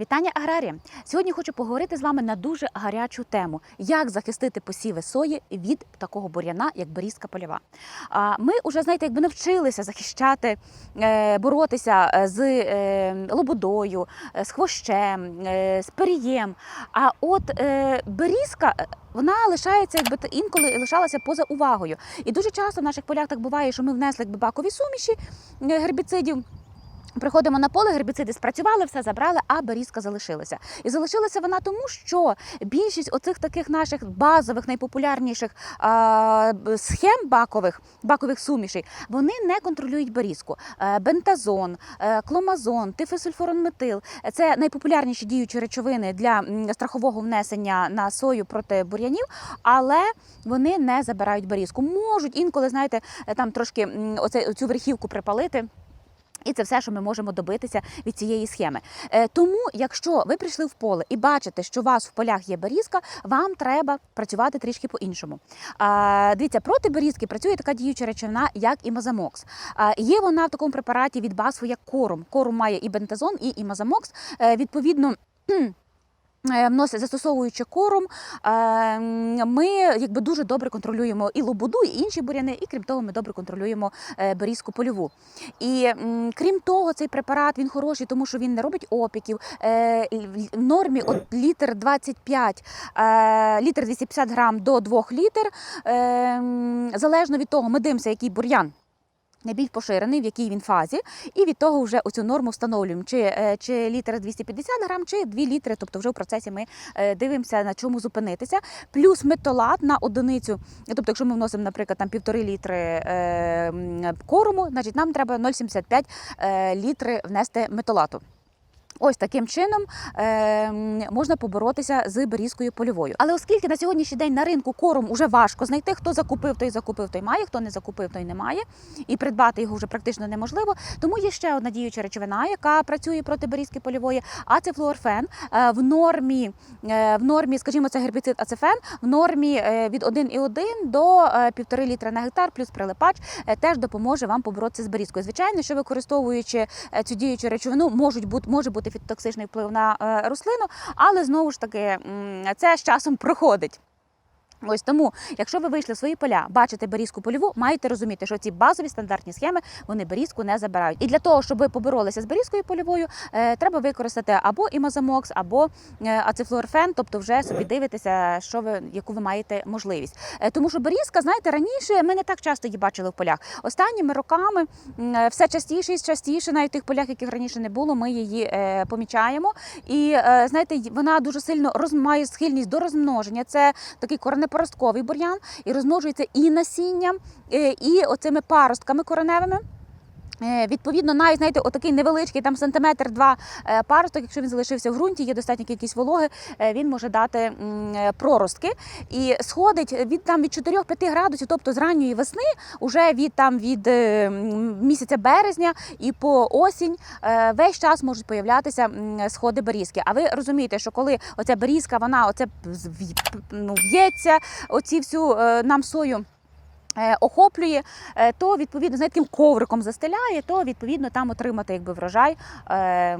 Вітання аграрія! Сьогодні хочу поговорити з вами на дуже гарячу тему: як захистити посіви сої від такого бур'яна, як берізка польова. Ми вже знаєте, якби навчилися захищати, е, боротися е, з е, лободою, е, з хвощем, з перієм. А от берізка. Вона лишається, якби інколи лишалася поза увагою. І дуже часто в наших полях так буває, що ми внесли якби бакові суміші гербіцидів. Приходимо на поле, гербіциди спрацювали, все забрали, а берізка залишилася. І залишилася вона тому, що більшість оцих таких наших базових, найпопулярніших б- схем бакових, бакових сумішей, вони не контролюють берізку. Е, Бентазон, е, кломазон, тифосульфуронметил – це найпопулярніші діючі речовини для страхового внесення на сою проти бур'янів, але вони не забирають берізку. Можуть інколи, знаєте, е, там трошки оце, цю верхівку припалити. І це все, що ми можемо добитися від цієї схеми. Е, тому, якщо ви прийшли в поле і бачите, що у вас в полях є берізка, вам треба працювати трішки по-іншому. Дивіться, проти берізки працює така діюча речовина, як імазамокс. Є вона в такому препараті від басфу, як корум. Корум має і бентазон, і імазамокс. Е, відповідно. Е, Вносить, застосовуючи корум, е, ми якби дуже добре контролюємо і лободу, і інші буряни, і крім того, ми добре контролюємо е, берізку польову. І крім того, цей препарат він хороший, тому що він не робить опіків. В нормі от літр 25, е, літр 250 грам до 2 літр. Залежно від того, ми дивимося, який бур'ян. Найбільш поширений, в якій він фазі, і від того вже оцю норму встановлюємо, чи, е, чи літр 250 грам, чи 2 літри. Тобто вже в процесі ми е, дивимося, на чому зупинитися. Плюс метолат на одиницю. Тобто, якщо ми вносимо, наприклад, там півтори літри е, корому, значить нам треба 0,75 е, літри внести метолату. Ось таким чином е, можна поборотися з берізкою польовою. Але оскільки на сьогоднішній день на ринку корм уже важко знайти, хто закупив, той закупив, той має, хто не закупив, той не має, і придбати його вже практично неможливо. Тому є ще одна діюча речовина, яка працює проти берізки польової, ацефлуорфен. Е, в нормі, е, в нормі, скажімо, це гербіцид ацефен, в нормі е, від 1,1 до е, 1,5 літра на гектар, плюс прилипач теж допоможе вам поборотися з берізкою. Звичайно, що використовуючи цю діючу речовину, можуть бути може бути фітотоксичний вплив на е, рослину, але знову ж таки це з часом проходить. Ось тому, якщо ви вийшли в свої поля, бачите берізку польову, маєте розуміти, що ці базові стандартні схеми вони берізку не забирають. І для того, щоб ви поборолися з берізкою польовою, е, треба використати або імазамокс, або е, ацефлуорфен, тобто вже собі дивитися, що ви яку ви маєте можливість. Е, тому що берізка, знаєте, раніше ми не так часто її бачили в полях. Останніми роками е, все частіше і частіше, навіть в тих полях, яких раніше не було, ми її е, помічаємо. І е, знаєте, вона дуже сильно роз, має схильність до розмноження. Це такий коренепоростковий бур'ян, і розмножується і насінням, е, і оцими паростками кореневими. Е, Відповідно, навіть знаєте, отакий невеличкий там сантиметр два е, паросток, якщо він залишився в ґрунті, є достатня кількість вологи, е, він може дати проростки і сходить від там від 4-5 градусів, тобто з ранньої весни, уже від там від місяця березня і по осінь весь час можуть появлятися сходи берізки. А ви розумієте, що коли оця берізка, вона оце ну, в'ється, оці всю нам сою охоплює, е, то відповідно знаєте, таким ковриком застеляє, то відповідно там отримати якби врожай е,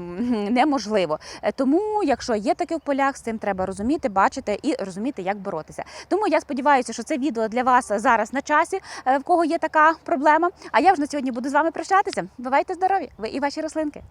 неможливо. Е, Тому, якщо є таке в полях, з цим треба розуміти, бачити і розуміти, як боротися. Тому я сподіваюся, що це відео для вас зараз на часі, е, в кого є така проблема. А я вже на сьогодні буду з вами прощатися. Бувайте здорові! Ви і ваші рослинки.